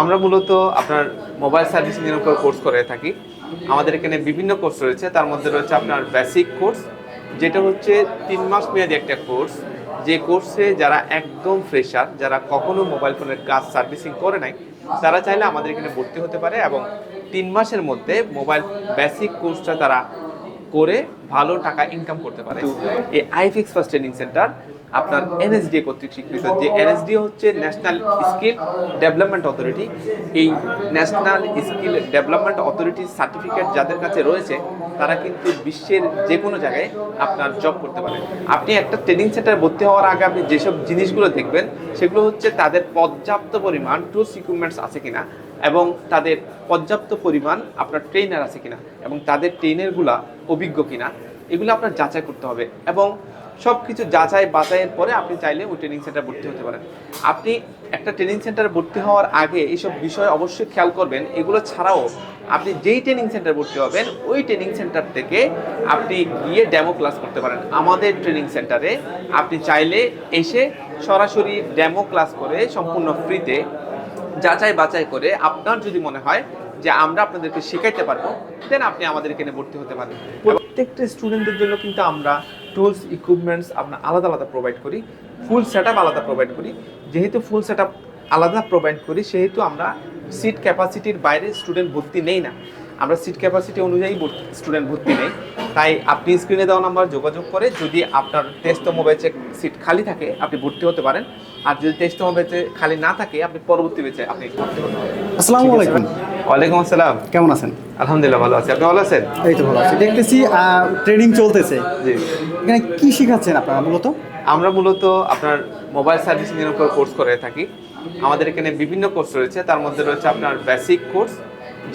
আমরা মূলত আপনার মোবাইল সার্ভিসিং এর উপর কোর্স করে থাকি। আমাদের এখানে বিভিন্ন কোর্স রয়েছে তার মধ্যে রয়েছে আপনার বেসিক কোর্স যেটা হচ্ছে তিন মাস মেয়াদি একটা কোর্স যে কোর্সে যারা একদম ফ্রেশার যারা কখনো মোবাইল ফোনের কাজ সার্ভিসিং করে নাই তারা চাইলে আমাদের এখানে ভর্তি হতে পারে এবং তিন মাসের মধ্যে মোবাইল বেসিক কোর্সটা তারা করে ভালো টাকা ইনকাম করতে পারে। এই আইফিক্স ফার্স্ট ট্রেনিং সেন্টার আপনার এনএসডি কর্তৃক স্বীকৃত। যে এনএসডি হচ্ছে ন্যাশনাল স্কিল ডেভেলপমেন্ট অথরিটি এই ন্যাশনাল স্কিল ডেভেলপমেন্ট অথরিটির সার্টিফিকেট যাদের কাছে রয়েছে, তারা কিন্তু বিশ্বের যে কোনো জায়গায় আপনার জব করতে পারে। আপনি একটা ট্রেনিং সেন্টার ভর্তি হওয়ার আগে আপনি যেসব জিনিসগুলো দেখবেন, সেগুলো হচ্ছে তাদের পর্যাপ্ত পরিমাণ টুলস ইকুইপমেন্টস আছে কিনা এবং তাদের পর্যাপ্ত পরিমাণ আপনার ট্রেনার আছে কিনা এবং তাদের ট্রেনারগুলা অভিজ্ঞ কিনা, এগুলো আপনার যাচাই করতে হবে। এবং সব কিছু যাচাই বাছাইয়ের পরে আপনি চাইলে ওই ট্রেনিং সেন্টার ভর্তি হতে পারেন। আপনি একটা ট্রেনিং সেন্টারে ভর্তি হওয়ার আগে এইসব বিষয় অবশ্যই খেয়াল করবেন। এগুলো ছাড়াও আপনি যেই ট্রেনিং সেন্টার ভর্তি হবেন, ওই ট্রেনিং সেন্টার থেকে আপনি গিয়ে ডেমো ক্লাস করতে পারেন। আমাদের ট্রেনিং সেন্টারে আপনি চাইলে এসে সরাসরি ডেমো ক্লাস করে সম্পূর্ণ ফ্রিতে যাচাই বাছাই করে আপনার যদি মনে হয় যে আমরা আপনাদেরকে শেখাইতে পারব দেন আপনি আমাদের এখানে ভর্তি হতে পারেন প্রত্যেকটা স্টুডেন্টদের জন্য কিন্তু আমরা টুলস ইকুইপমেন্টস আমরা আলাদা আলাদা প্রোভাইড করি ফুল সেট আলাদা প্রোভাইড করি। যেহেতু ফুল সেট আলাদা প্রোভাইড করি, সেহেতু আমরা সিট ক্যাপাসিটির বাইরে স্টুডেন্ট ভর্তি নেই না। আমরা সিট ক্যাপাসিটি অনুযায়ী স্টুডেন্ট ভর্তি নেই। তাই আপনি স্ক্রিনে দেওয়া নাম্বার যোগাযোগ করে যদি আপনার তেইশতম ব্যাচে সিট খালি থাকে আপনি ভর্তি হতে পারেন। আর যদি তেইশতম ব্যাচে খালি না থাকে আপনি পরবর্তী ব্যাচে আপনি ভর্তি হতে পারেন। আসসালামু আলাইকুম। ওয়ালাইকুম আসসালাম। কেমন আছেন? আলহামদুলিল্লাহ ভালো আছি। আপনি ভালো আছেন? এই তো ভালো আছি। দেখতেছি ট্রেনিং চলতেছে। জি। এখানে কি শেখাচ্ছেন আপনারা মূলত? আমরা মূলত আপনার মোবাইল সার্ভিসিং এর উপর কোর্স করে থাকি। আমাদের এখানে বিভিন্ন কোর্স রয়েছে। তার মধ্যে রয়েছে আপনার বেসিক কোর্স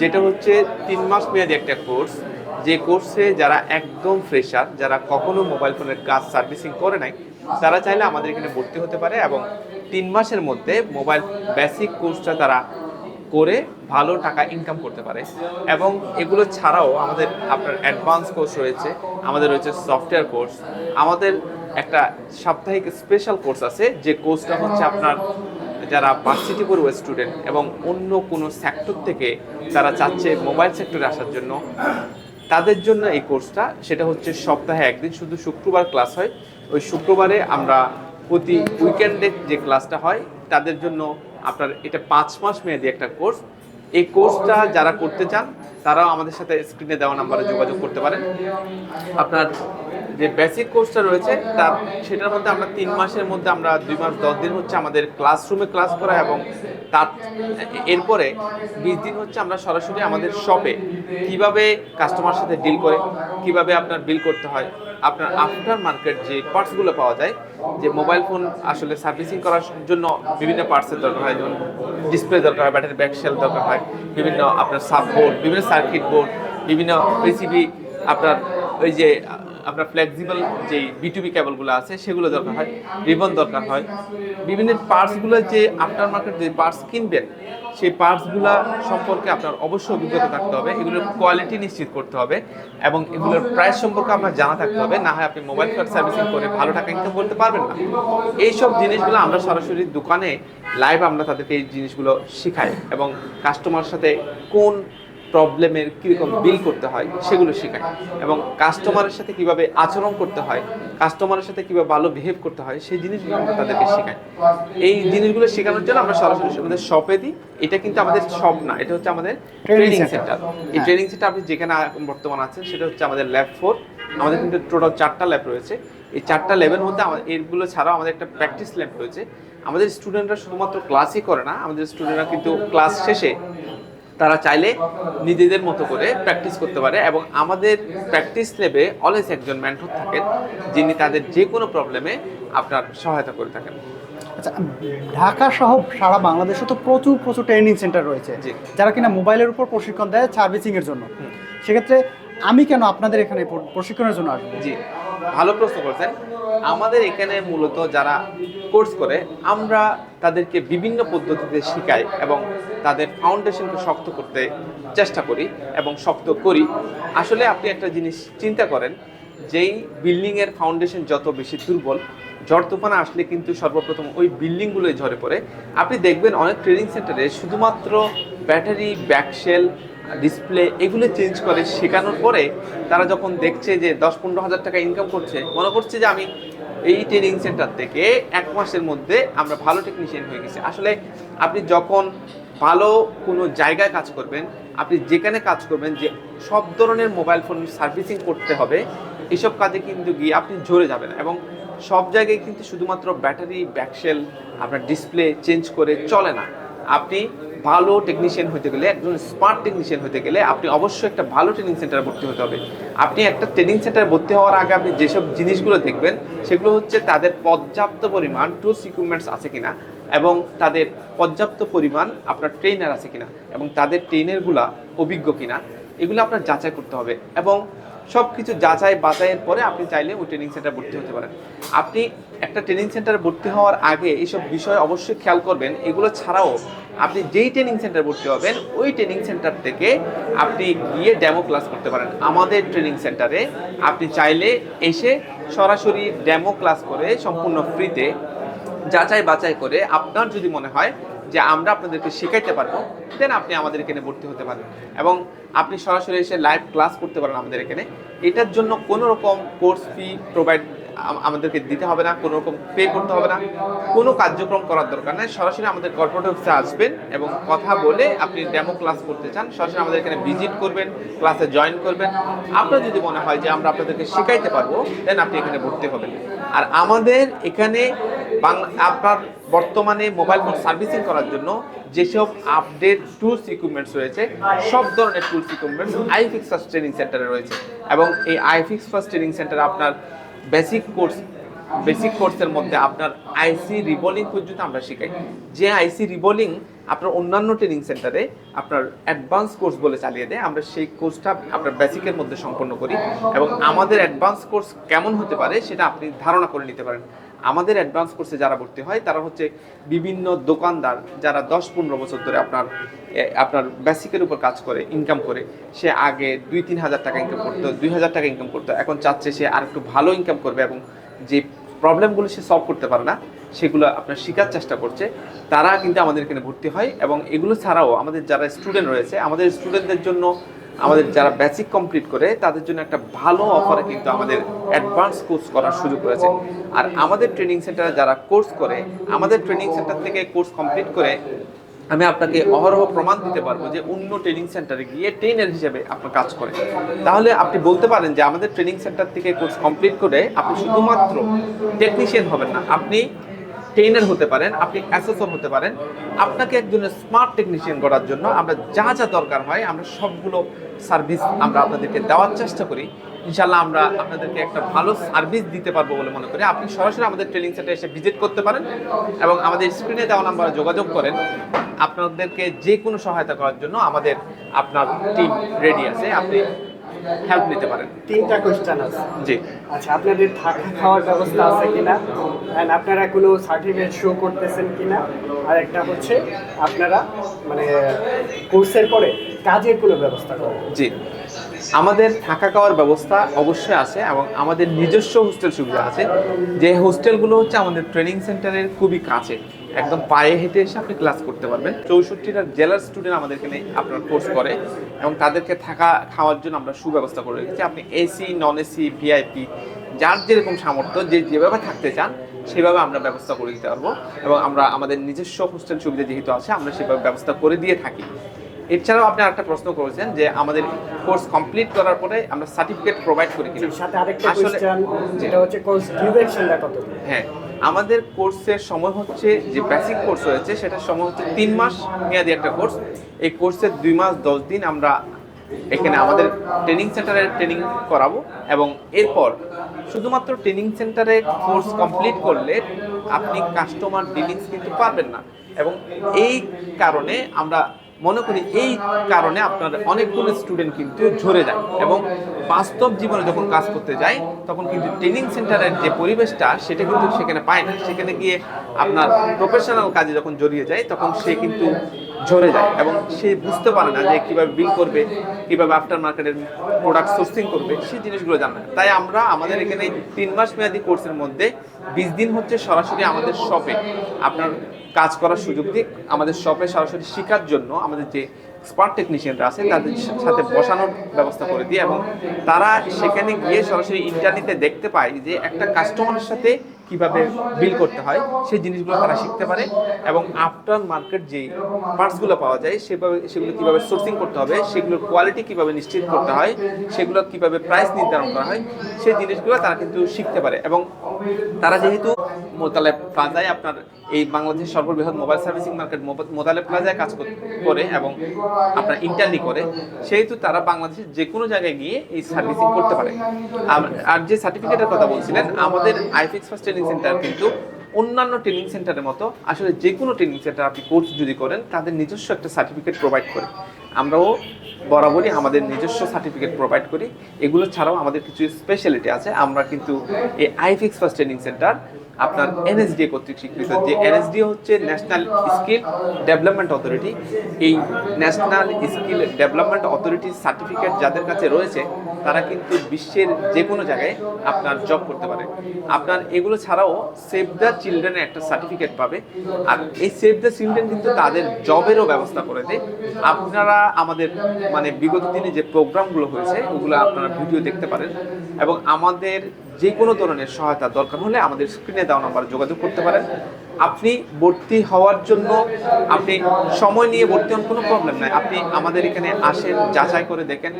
যেটা হচ্ছে তিন মাস মেয়াদি একটা কোর্স যে কোর্সে যারা একদম ফ্রেশার যারা কখনো মোবাইল ফোনের কাজ সার্ভিসিং করে নাই, তারা চাইলে আমাদের এখানে ভর্তি হতে পারে এবং তিন মাসের মধ্যে মোবাইল বেসিক কোর্সটা তারা করে ভালো টাকা ইনকাম করতে পারে। এবং এগুলো ছাড়াও আমাদের আপনার অ্যাডভান্স কোর্স রয়েছে, আমাদের রয়েছে সফটওয়্যার কোর্স আমাদের একটা সাপ্তাহিক স্পেশাল কোর্স আছে, যে কোর্সটা হচ্ছে আপনার যারা ভার্সিটি পড়ুয়া স্টুডেন্ট এবং অন্য কোনো সেক্টর থেকে তারা চাচ্ছে মোবাইল সেক্টরে আসার জন্য, তাদের জন্য এই কোর্সটা সেটা হচ্ছে সপ্তাহে একদিন, শুধু শুক্রবার ক্লাস হয়। ওই শুক্রবারে আমরা প্রতি উইকেন্ডে যে ক্লাসটা হয়, তাদের জন্য আপনার এটা পাঁচ মাস মেয়াদি একটা কোর্স এই কোর্সটা যারা করতে চান, তারাও আমাদের সাথে স্ক্রিনে দেওয়া নাম্বারে যোগাযোগ করতে পারেন। আপনার যে বেসিক কোর্সটা রয়েছে তার সেটার মধ্যে আমরা তিন মাসের মধ্যে আমরা দুই মাস দশ দিন হচ্ছে আমাদের ক্লাসরুমে ক্লাস করা এবং তার, এরপরে বিশ দিন হচ্ছে আমরা সরাসরি আমাদের শপে কীভাবে কাস্টমার সাথে ডিল করে, কীভাবে আপনার বিল করতে হয়, আপনার আফটার মার্কেট যে পার্টসগুলো পাওয়া যায়, যে মোবাইল ফোন আসলে সার্ভিসিং করার জন্য বিভিন্ন পার্টসের দরকার হয়, যেমন ডিসপ্লে দরকার হয় ব্যাটারি ব্যাক সেল দরকার হয়, বিভিন্ন আপনার সাব বোর্ড বিভিন্ন সার্কিট বোর্ড বিভিন্ন পিসিবি আপনার ওই যে আপনার ফ্লেক্সিবল যে বিটুবি কেবলগুলো আছে, সেগুলো দরকার হয় রিবন দরকার হয়। বিভিন্ন পার্টসগুলো যে আফটার মার্কেট যে পার্টস কিনবেন, সেই পার্টসগুলো সম্পর্কে আপনার অবশ্যই অভিজ্ঞতা থাকতে হবে, এগুলোর কোয়ালিটি নিশ্চিত করতে হবে এবং এগুলোর প্রাইস সম্পর্কে আপনার জানা থাকতে হবে, না হয় আপনি মোবাইল ফোন সার্ভিসিং করে ভালো টাকা ইনকাম করতে পারবেন না। এইসব জিনিসগুলো আমরা সরাসরি দোকানে লাইভ আমরা তাদেরকে এই জিনিসগুলো শেখাই এবং কাস্টমার সাথে কোন প্রবলেমের কীরকম বিল করতে হয় সেগুলো শেখাই এবং কাস্টমারের সাথে কীভাবে আচরণ করতে হয় কাস্টমারের সাথে কীভাবে ভালো বিহেভ করতে হয় সেই জিনিসগুলো আমরা তাদেরকে শেখাই এই জিনিসগুলো শেখানোর জন্য আমরা সরাসরি আমাদের শপে দিই। এটা কিন্তু আমাদের শপ না এটা হচ্ছে আমাদের ট্রেনিং সেন্টার এই হ্যাঁ। ট্রেনিং সেন্টার আপনি যেখানে বর্তমান আছেন সেটা হচ্ছে আমাদের ল্যাব ফোর আমাদের কিন্তু টোটাল চারটা ল্যাব রয়েছে। এই চারটা ল্যাবের মধ্যে এগুলো ছাড়াও আমাদের একটা প্র্যাকটিস ল্যাব রয়েছে। আমাদের স্টুডেন্টরা শুধুমাত্র ক্লাসই করে না আমাদের স্টুডেন্টরা কিন্তু ক্লাস শেষে তারা চাইলে নিজেদের মতো করে প্র্যাকটিস করতে পারে এবং আমাদের প্র্যাকটিস ল্যাবে অলওয়েজ একজন মেন্টর থাকেন যিনি তাদের যে কোনো প্রবলেমে আপনার সহায়তা করে থাকেন। আচ্ছা ঢাকা সহ সারা বাংলাদেশে তো প্রচুর প্রচুর ট্রেনিং সেন্টার রয়েছে। যারা কিনা মোবাইলের উপর প্রশিক্ষণ দেয় সার্ভিসিং এর জন্য। সেক্ষেত্রে আমি কেন আপনাদের এখানে প্রশিক্ষণের জন্য আসব? জি ভালো প্রশ্ন করছেন। আমাদের এখানে মূলত যারা কোর্স করে, আমরা তাদেরকে বিভিন্ন পদ্ধতিতে শেখাই এবং তাদের ফাউন্ডেশনকে শক্ত করতে চেষ্টা করি এবং শক্ত করি। আসলে আপনি একটা জিনিস চিন্তা করেন, যেই বিল্ডিংয়ের ফাউন্ডেশন যত বেশি দুর্বল ঝড় তুফান আসলে কিন্তু সর্বপ্রথম ওই বিল্ডিংগুলোই ঝরে পড়ে। আপনি দেখবেন অনেক ট্রেনিং সেন্টারে শুধুমাত্র ব্যাটারি, ব্যাকশেল ডিসপ্লে এগুলো চেঞ্জ করে শেখানোর পরে তারা যখন দেখছে যে দশ পনেরো হাজার টাকা ইনকাম করছে, মনে করছে যে আমি এই ট্রেনিং সেন্টার থেকে এক মাসের মধ্যে আমরা ভালো টেকনিশিয়ান হয়ে গেছি। আসলে আপনি যখন ভালো কোনো জায়গায় কাজ করবেন, আপনি যেখানে কাজ করবেন যে সব ধরনের মোবাইল ফোন সার্ভিসিং করতে হবে, এসব কাজে কিন্তু গিয়ে আপনি ঝরে যাবেন এবং সব জায়গায় কিন্তু শুধুমাত্র ব্যাটারি ব্যাকসেল আপনার ডিসপ্লে চেঞ্জ করে চলে না। আপনি ভালো টেকনিশিয়ান হতে গেলে, একজন স্মার্ট টেকনিশিয়ান হতে গেলে আপনি অবশ্যই একটা ভালো ট্রেনিং সেন্টারে ভর্তি হতে হবে। আপনি একটা ট্রেনিং সেন্টারে ভর্তি হওয়ার আগে আপনি যেসব জিনিসগুলো দেখবেন, সেগুলো হচ্ছে তাদের পর্যাপ্ত পরিমাণ টুলস ইকুইপমেন্টস আছে কিনা এবং তাদের পর্যাপ্ত পরিমাণ আপনার ট্রেনার আছে কিনা এবং তাদের ট্রেনারগুলা অভিজ্ঞ কিনা, এগুলো আপনার যাচাই করতে হবে এবং সব কিছু যাচাই বাছাইয়ের পরে আপনি চাইলে ওই ট্রেনিং সেন্টারে ভর্তি হতে পারেন। আপনি একটা ট্রেনিং সেন্টারে ভর্তি হওয়ার আগে এইসব বিষয় অবশ্যই খেয়াল করবেন। এগুলো ছাড়াও আপনি যেই ট্রেনিং সেন্টারে ভর্তি হবেন, ওই ট্রেনিং সেন্টার থেকে আপনি গিয়ে ডেমো ক্লাস করতে পারেন। আমাদের ট্রেনিং সেন্টারে আপনি চাইলে এসে সরাসরি ডেমো ক্লাস করে সম্পূর্ণ ফ্রিতে যাচাই বাছাই করে আপনার যদি মনে হয় যে আমরা আপনাদেরকে শেখাইতে পারব দেন আপনি আমাদের এখানে ভর্তি হতে পারেন। এবং আপনি সরাসরি এসে লাইভ ক্লাস করতে পারেন আমাদের এখানে। এটার জন্য কোনো রকম কোর্স ফি প্রোভাইড আমাদেরকে দিতে হবে না, কোনো রকম পে করতে হবে না, কোনো কার্যক্রম করার দরকার নেই। সরাসরি আমাদের কর্পোরেট অফিসে আসবেন এবং কথা বলে আপনি ডেমো ক্লাস করতে চান, সরাসরি আমাদের এখানে ভিজিট করবেন ক্লাসে জয়েন করবেন। আপনার যদি মনে হয় যে আমরা আপনাদেরকে শেখাইতে পারব দেন আপনি এখানে ভর্তি হবেন। আর আমাদের এখানে বাংলা আপনার বর্তমানে মোবাইল ফোন সার্ভিসিং করার জন্য যেসব আপডেট টুলস ইকুইপমেন্টস রয়েছে, সব ধরনের টুলস ইকুইপমেন্টস আইফিক্স ট্রেনিং সেন্টারে রয়েছে। এবং এই আইফিক্স ফার্স্ট ট্রেনিং সেন্টারে আপনার বেসিক কোর্স বেসিক কোর্সের মধ্যে আপনার আইসি রিবোলিং পর্যন্ত আমরা শিখাই। যে আইসি রিবোলিং আপনার অন্যান্য ট্রেনিং সেন্টারে আপনার অ্যাডভান্স কোর্স বলে চালিয়ে দেয়, আমরা সেই কোর্সটা আপনার বেসিকের মধ্যে সম্পন্ন করি এবং আমাদের অ্যাডভান্স কোর্স কেমন হতে পারে সেটা আপনি ধারণা করে নিতে পারেন। আমাদের অ্যাডভান্স কোর্সে যারা ভর্তি হয়, তারা হচ্ছে বিভিন্ন দোকানদার যারা দশ পনেরো বছর ধরে আপনার আপনার বেসিকের উপর কাজ করে ইনকাম করে, সে আগে দুই, তিন হাজার টাকা ইনকাম করতো, দুই হাজার টাকা ইনকাম করতো, এখন চাচ্ছে সে আর একটু ভালো ইনকাম করবে এবং যে প্রবলেমগুলো সে সলভ করতে পারে না, সেগুলো আপনার শেখার চেষ্টা করছে। তারা কিন্তু আমাদের এখানে ভর্তি হয় এবং এগুলো ছাড়াও আমাদের যারা স্টুডেন্ট রয়েছে, আমাদের স্টুডেন্টদের জন্য আমাদের যারা বেসিক কমপ্লিট করে, তাদের জন্য একটা ভালো অফারে কিন্তু আমাদের অ্যাডভান্স কোর্স করার সুযোগ রয়েছে। আর আমাদের ট্রেনিং সেন্টারে যারা কোর্স করে, আমাদের ট্রেনিং সেন্টার থেকে কোর্স কমপ্লিট করে, আমি আপনাকে অহরহ প্রমাণ দিতে পারব যে অন্য ট্রেনিং সেন্টারে গিয়ে ট্রেনার হিসেবে আপনার কাজ করে তাহলে আপনি বলতে পারেন যে আমাদের ট্রেনিং সেন্টার থেকে কোর্স কমপ্লিট করে আপনি শুধুমাত্র টেকনিশিয়ান হবেন না, আপনি ট্রেনার হতে পারেন, আপনি অ্যাসেসর হতে পারেন, আপনাকে একজন স্মার্ট টেকনিশিয়ান করার জন্য আমরা যা যা দরকার হয় আমরা সবগুলো সার্ভিস আমরা আপনাদেরকে দেওয়ার চেষ্টা করি। ইনশাল্লাহ আমরা আপনাদেরকে একটা ভালো সার্ভিস দিতে পারব বলে মনে করি। আপনি সরাসরি আমাদের ট্রেনিং সেন্টারে এসে ভিজিট করতে পারেন এবং আমাদের স্ক্রিনে দেওয়া নাম্বারে যোগাযোগ করেন। আপনাদেরকে যে কোনো সহায়তা করার জন্য আমাদের আপনার টিম রেডি আছে। আপনি হেল্প নিতে পারেন। তিনটা কোয়েশ্চেন আছে। জি। আচ্ছা আপনাদের থাকা খাওয়ার ব্যবস্থা আছে কিনা? অ্যান্ড আপনারা কোনো সার্টিফিকেট শো করতেছেন কিনা? আর একটা হচ্ছে আপনারা মানে কোর্সের পরে কাজের কোনো ব্যবস্থা করেন? জি। আমাদের থাকা খাওয়ার ব্যবস্থা অবশ্যই আছে এবং আমাদের নিজস্ব হোস্টেল সুবিধা আছে। যে হোস্টেলগুলো হচ্ছে আমাদের ট্রেনিং সেন্টারের খুবই কাছে। একদম পায়ে হেঁটে এসে আপনি ক্লাস করতে পারবেন। চৌষট্টিটা জেলার স্টুডেন্ট আমাদের এখানে আপনার কোর্স করে এবং তাদেরকে থাকা খাওয়ার জন্য আমরা সুব্যবস্থা করে রেখেছি। আপনি এসি নন এসি ভিআইপি যার যেরকম সামর্থ্য যে যেভাবে থাকতে চান সেভাবে আমরা ব্যবস্থা করে দিতে পারব। এবং আমরা আমাদের নিজস্ব হোস্টেল সুবিধা যেহেতু আছে আমরা সেভাবে ব্যবস্থা করে দিয়ে থাকি। এছাড়াও আপনি একটা প্রশ্ন করেছেন যে আমাদের কোর্স কমপ্লিট করার পরে আমরা সার্টিফিকেট প্রোভাইড করি কিনা। সাথে আরেকটা কোয়েশ্চেন যেটা হচ্ছে কোর্স ডিউরেশনটা কত? হ্যাঁ। আমাদের কোর্সের সময় হচ্ছে যে বেসিক কোর্স হয়েছে সেটার সময় হচ্ছে তিন মাস মেয়াদি একটা কোর্স এই কোর্সের দুই মাস, দশ দিন আমরা এখানে আমাদের ট্রেনিং সেন্টারে ট্রেনিং করাবো এবং এরপর শুধুমাত্র ট্রেনিং সেন্টারে কোর্স কমপ্লিট করলে আপনি কাস্টমার ডিলিংস কিন্তু পারবেন না। এবং এই কারণে আমরা মনে করি এই কারণে আপনার অনেকগুলো স্টুডেন্ট কিন্তু ঝরে যায় এবং বাস্তব জীবনে যখন কাজ করতে যায় তখন কিন্তু ট্রেনিং সেন্টারের যে পরিবেশটা, সেটা কিন্তু সেখানে পায় না। সেখানে গিয়ে আপনার প্রফেশনাল কাজে যখন জড়িয়ে যায়, তখন সে কিন্তু ঝরে যায় এবং সে বুঝতে পারে না যে কীভাবে বিল করবে, কীভাবে আফটার মার্কেটের প্রোডাক্ট সোর্সিং করবে, সেই জিনিসগুলো জানে না। তাই আমরা, আমাদের এখানে তিন মাস মেয়াদী কোর্সের মধ্যে বিশ দিন হচ্ছে সরাসরি আমাদের শপে আপনার কাজ করার সুযোগ দিক আমাদের শপে সরাসরি শেখার জন্য আমাদের যে এক্সপার্ট টেকনিশিয়ানরা আছে, তাদের সাথে বসানোর ব্যবস্থা করে দিই এবং তারা সেখানে গিয়ে সরাসরি ইন্টারনেটে দেখতে পায় যে একটা কাস্টমারের সাথে কীভাবে বিল করতে হয়, সেই জিনিসগুলো তারা শিখতে পারে এবং আফটার মার্কেট যেই পার্টসগুলো পাওয়া যায়, সেভাবে, সেগুলো কীভাবে সোর্সিং করতে হবে, সেগুলোর কোয়ালিটি কীভাবে নিশ্চিত করতে হয়, সেগুলো কীভাবে প্রাইস নির্ধারণ করা হয়, সেই জিনিসগুলো তারা কিন্তু শিখতে পারে এবং তারা যেহেতু মোতালেব প্লাজায় আপনার এই বাংলাদেশের সর্ববৃহৎ মোবাইল সার্ভিসিং মার্কেট মোতালেব প্লাজায় কাজ করে এবং আপনার ইন্টারনি করে, সেহেতু তারা বাংলাদেশের যে কোনো জায়গায় গিয়ে এই সার্ভিসিং করতে পারে। আর যে সার্টিফিকেটের কথা বলছিলেন, আমাদের আইফিক্স ফার্স্ট ট্রেনিং সেন্টার কিন্তু অন্যান্য ট্রেনিং সেন্টারের মতো আসলে যে কোনো ট্রেনিং সেন্টার আপনি কোর্স যদি করেন, তাদের নিজস্ব একটা সার্টিফিকেট প্রোভাইড করে। আমরাও বরাবরই আমাদের নিজস্ব সার্টিফিকেট প্রোভাইড করি। এগুলো ছাড়াও আমাদের কিছু স্পেশালিটি আছে। আমরা কিন্তু এই আইফিক্স ফার্স্ট ট্রেনিং সেন্টার আপনার এনএসডি কর্তৃক স্বীকৃত। যে এনএসডি হচ্ছে ন্যাশনাল স্কিল ডেভেলপমেন্ট অথরিটি এই ন্যাশনাল স্কিল ডেভেলপমেন্ট অথরিটির সার্টিফিকেট যাদের কাছে রয়েছে, তারা কিন্তু বিশ্বের যে কোনো জায়গায় আপনার জব করতে পারে। আপনার এগুলো ছাড়াও সেভ দ্য চিলড্রেনের একটা সার্টিফিকেট পাবে। আর এই সেভ দ্য চিলড্রেন কিন্তু তাদের জবেরও ব্যবস্থা করে দেয়। আপনারা আমাদের মানে বিগত দিনে যে প্রোগ্রামগুলো হয়েছে, ওগুলো আপনারা ভিডিও দেখতে পারেন। এবং আমাদের যে কোনো ধরনের সহায়তা দরকার হলে আমাদের স্ক্রিনে দেওয়া নাম্বারে যোগাযোগ করতে পারেন। আপনি ভর্তি হওয়ার জন্য আপনি সময় নিয়ে ভর্তি হন কোনো প্রবলেম নাই। আপনি আমাদের এখানে আসেন যাচাই করে দেখেন।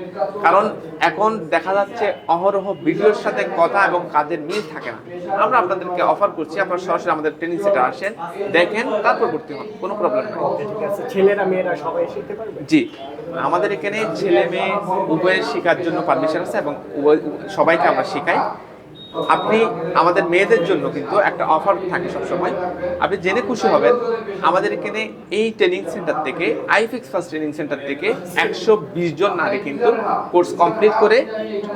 কারণ এখন দেখা যাচ্ছে অহরহ ভিডিওর সাথে কথা এবং কাজের মিল থাকে না। আমরা আপনাদেরকে অফার করছি আপনারা সরাসরি আমাদের ট্রেনিং সেন্টার আসেন দেখেন তারপর ভর্তি হন কোনো প্রবলেম নাই। ঠিক আছে। ছেলেরা মেয়েরা সবাই শিখতে পারবে? জি। আমাদের এখানে ছেলে মেয়ে উভয়ের শেখার জন্য পারমিশন আছে এবং উভয় সবাইকে আমরা শেখাই। আপনি আমাদের মেয়েদের জন্য কিন্তু একটা অফার থাকে সবসময়। আপনি জেনে খুশি হবেন, আমাদের এখানে এই ট্রেনিং সেন্টার থেকে আইফিক্স ফার্স্ট ট্রেনিং সেন্টার থেকে একশো বিশ জন নারী কিন্তু কোর্স কমপ্লিট করে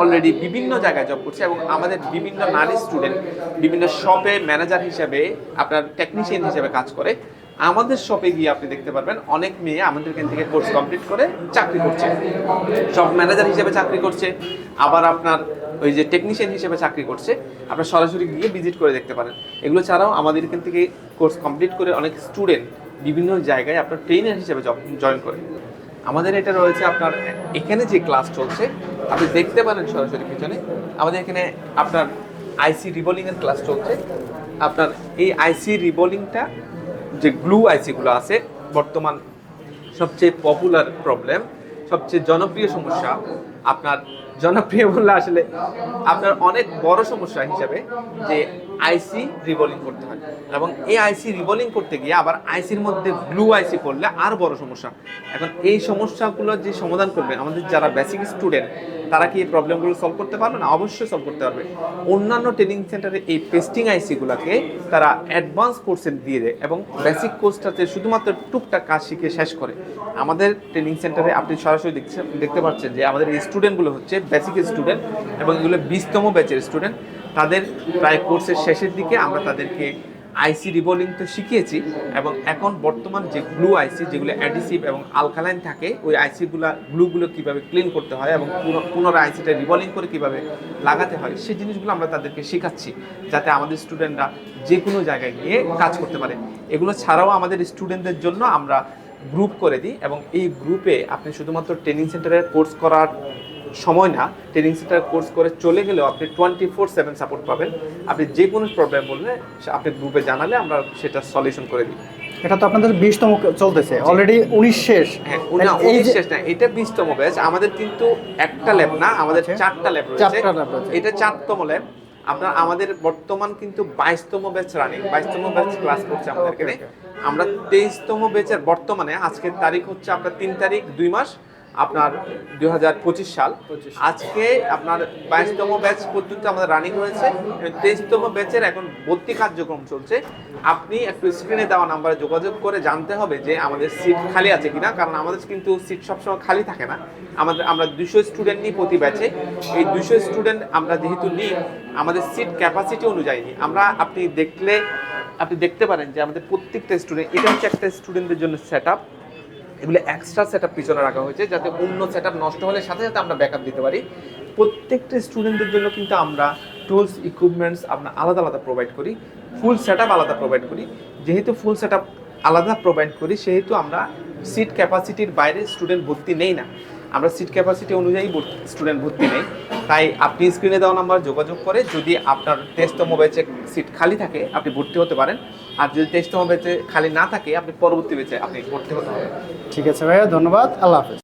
অলরেডি বিভিন্ন জায়গায় জব করছে এবং আমাদের বিভিন্ন নারী স্টুডেন্ট বিভিন্ন শপে ম্যানেজার হিসেবে, আপনার টেকনিশিয়ান হিসেবে কাজ করে। আমাদের শপে গিয়ে আপনি দেখতে পারবেন, অনেক মেয়ে আমাদের এখান থেকে কোর্স কমপ্লিট করে চাকরি করছে। শপ ম্যানেজার হিসেবে চাকরি করছে, আবার আপনার ওই যে টেকনিশিয়ান হিসেবে চাকরি করছে, আপনার সরাসরি গিয়ে ভিজিট করে দেখতে পারেন। এগুলো ছাড়াও আমাদের এখান থেকে কোর্স কমপ্লিট করে অনেক স্টুডেন্ট বিভিন্ন জায়গায় আপনার ট্রেনার হিসেবে জয়েন করে। আমাদের এটা রয়েছে আপনার, এখানে যে ক্লাস চলছে, আপনি দেখতে পারেন সরাসরি পিছনে, আমাদের এখানে আপনার আইসি রিবোলিং এর ক্লাস চলছে। আপনার এই আইসি রিবোলিংটা যে গ্লু আইসিগুলো আছে, বর্তমান সবচেয়ে পপুলার প্রবলেম সবচেয়ে জনপ্রিয় সমস্যা আপনার জনপ্রিয় বললে আসলে আপনার অনেক বড় সমস্যা হিসাবে যে আইসি রিবোলিং করতে হয়। এবং এই আইসি রিবোলিং করতে গিয়ে আবার আইসির মধ্যে ব্লু আইসি পড়লে আর বড় সমস্যা। এখন এই সমস্যাগুলো যে সমাধান করবে, আমাদের যারা বেসিক স্টুডেন্ট তারা কি এই প্রবলেমগুলো সলভ করতে পারবে? না, অবশ্যই সলভ করতে পারবে। অন্যান্য ট্রেনিং সেন্টারে এই পেস্টিং আইসিগুলোকে তারা অ্যাডভান্স কোর্সে দিয়ে দেয় এবং বেসিক কোর্সটাতে শুধুমাত্র টুকটাক কাজ শিখে শেষ করে। আমাদের ট্রেনিং সেন্টারে আপনি সরাসরি দেখছেন দেখতে পাচ্ছেন যে আমাদের স্টুডেন্টগুলো হচ্ছে বেসিক স্টুডেন্ট এবং এগুলো বিশতম ব্যাচের স্টুডেন্ট তাদের প্রায় কোর্সের শেষের দিকে আমরা তাদেরকে আইসি রিবোলিং তো শিখিয়েছি এবং এখন বর্তমান যে গ্লু আইসি, যেগুলো অ্যাডিসিভ এবং আলকালাইন থাকে, ওই আইসিগুলো, গ্লুগুলো কীভাবে ক্লিন করতে হয় এবং পুনঃ- পুনরায় আইসিটা রিবোলিং করে কীভাবে লাগাতে হয়, সেই জিনিসগুলো আমরা তাদেরকে শেখাচ্ছি যাতে আমাদের স্টুডেন্টরা যে কোনো জায়গায় গিয়ে কাজ করতে পারে। এগুলো ছাড়াও আমাদের স্টুডেন্টদের জন্য আমরা গ্রুপ করে দিই এবং এই গ্রুপে আপনি শুধুমাত্র ট্রেনিং সেন্টারের কোর্স করার সময় না ট্রেনিং সেন্টার কোর্স করে চলে গেলেও আপনি টোয়েন্টি ফোর সেভেন সাপোর্ট পাবেন। আপনি যে কোনো প্রবলেম বললে আপনি গ্রুপে জানালে আমরা সেটা সলিউশন করে দিই। এটা তো আপনাদের বিশতম চলতেছে। অলরেডি উনিশ শেষ। হ্যাঁ না উনিশ শেষ না এটা বিশতম ব্যাচ আমাদের কিন্তু একটা ল্যাব না আমাদের আচ্ছা। চারটা ল্যাব রয়েছে। এটা চারতম ল্যাব আপনার আমাদের বর্তমান কিন্তু বাইশতম ব্যাচ রানিং বাইশতম ব্যাচ ক্লাস করছে আমাদের এখানে আমরা তেইশতম ব্যাচের বর্তমানে আজকের তারিখ হচ্ছে আপনার তিন তারিখ দুই মাস। আপনার দুই হাজার পঁচিশ সাল। আজকে আপনার বাইশতম ব্যাচ পর্যন্ত আমাদের রানিং হয়েছে। তেইশতম ব্যাচের এখন ভর্তি কার্যক্রম চলছে। আপনি একটু স্ক্রিনে দেওয়া নাম্বারে যোগাযোগ করে জানতে হবে যে আমাদের সিট খালি আছে কিনা কারণ আমাদের কিন্তু সিট সবসময় খালি থাকে না। আমাদের আমরা দুশো স্টুডেন্ট নিই প্রতি ব্যাচে এই দুশো স্টুডেন্ট আমরা যেহেতু নিই আমাদের সিট ক্যাপাসিটি অনুযায়ী নিই। আমরা আপনি দেখলে আপনি দেখতে পারেন যে আমাদের প্রত্যেকটা স্টুডেন্ট এটা হচ্ছে একটা স্টুডেন্টদের জন্য সেট এগুলো এক্সট্রা সেট আপ পিছনে রাখা হয়েছে যাতে অন্য সেট নষ্ট হলে সাথে সাথে আমরা ব্যাকআপ দিতে পারি। প্রত্যেকটা স্টুডেন্টদের জন্য কিন্তু আমরা টুলস ইকুইপমেন্টস আপনার আলাদা আলাদা প্রোভাইড করি। ফুল সেট আলাদা প্রোভাইড করি। যেহেতু ফুল সেট আলাদা প্রোভাইড করি, সেহেতু আমরা সিট ক্যাপাসিটির বাইরে স্টুডেন্ট ভর্তি নেই না। আমরা সিট ক্যাপাসিটি অনুযায়ী স্টুডেন্ট ভর্তি নেই। তাই আপনি স্ক্রিনে দেওয়া নাম্বার যোগাযোগ করে যদি আপনার টেস্টতম বেচে সিট খালি থাকে, আপনি ভর্তি হতে পারেন। আর যদি টেস্টতম বেচে খালি না থাকে, আপনি পরবর্তী বেচে আপনি ভর্তি হতে পারেন। ঠিক আছে ভাইয়া, ধন্যবাদ। আল্লাহ হাফেজ।